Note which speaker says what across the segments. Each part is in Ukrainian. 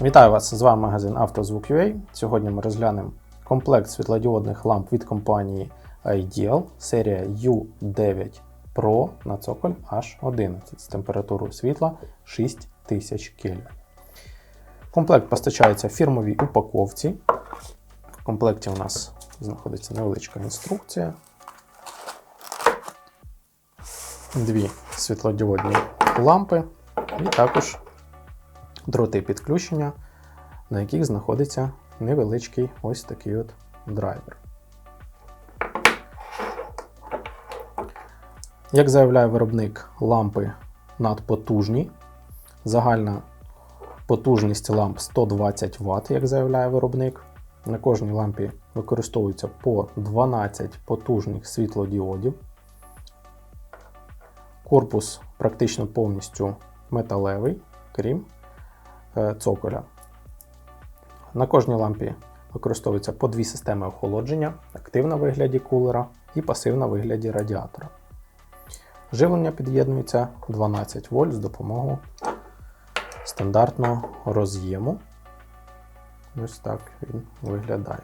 Speaker 1: Вітаю вас! З вами магазин «Автозвук.UA». Сьогодні ми розглянемо комплект світлодіодних ламп від компанії Ideal, серія U9 Pro на цоколь H11 з температурою світла 6000 Кельвін. Комплект постачається в фірмовій упаковці. В комплекті у нас знаходиться невеличка інструкція. Дві світлодіодні лампи і також дроти підключення, на яких знаходиться невеличкий ось такий от драйвер. Як заявляє виробник, лампи надпотужні. Загальна потужність ламп 120 Вт, як заявляє виробник. На кожній лампі використовується по 12 потужних світлодіодів. Корпус практично повністю металевий, крім цоколя. На кожній лампі використовується по дві системи охолодження: активна в вигляді кулера і пасивна в вигляді радіатора. Живлення під'єднується 12 вольт з допомогою стандартного роз'єму. Ось так він виглядає.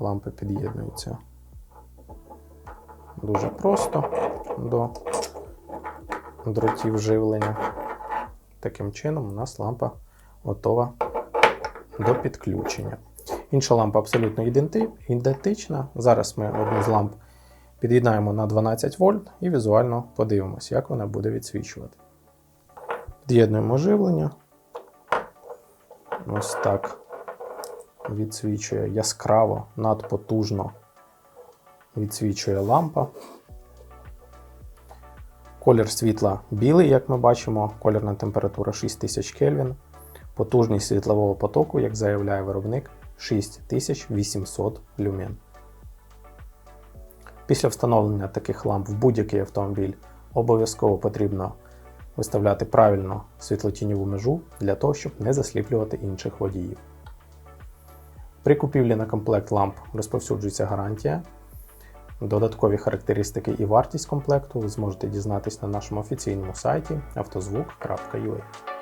Speaker 1: Лампи під'єднуються дуже просто до дротів живлення. Таким чином, у нас лампа готова до підключення. Інша лампа абсолютно ідентична. Зараз ми одну з ламп під'єднаємо на 12 вольт і візуально подивимося, як вона буде відсвічувати. Під'єднуємо живлення. Ось так відсвічує яскраво, надпотужно відсвічує лампа. Колір світла білий, як ми бачимо, колірна температура 6000 Кельвін. Потужність світлового потоку, як заявляє виробник, 6800 люмен. Після встановлення таких ламп в будь-який автомобіль обов'язково потрібно виставляти правильно світлотіньову межу для того, щоб не засліплювати інших водіїв. При купівлі на комплект ламп розповсюджується гарантія. Додаткові характеристики і вартість комплекту ви зможете дізнатись на нашому офіційному сайті автозвук.ua.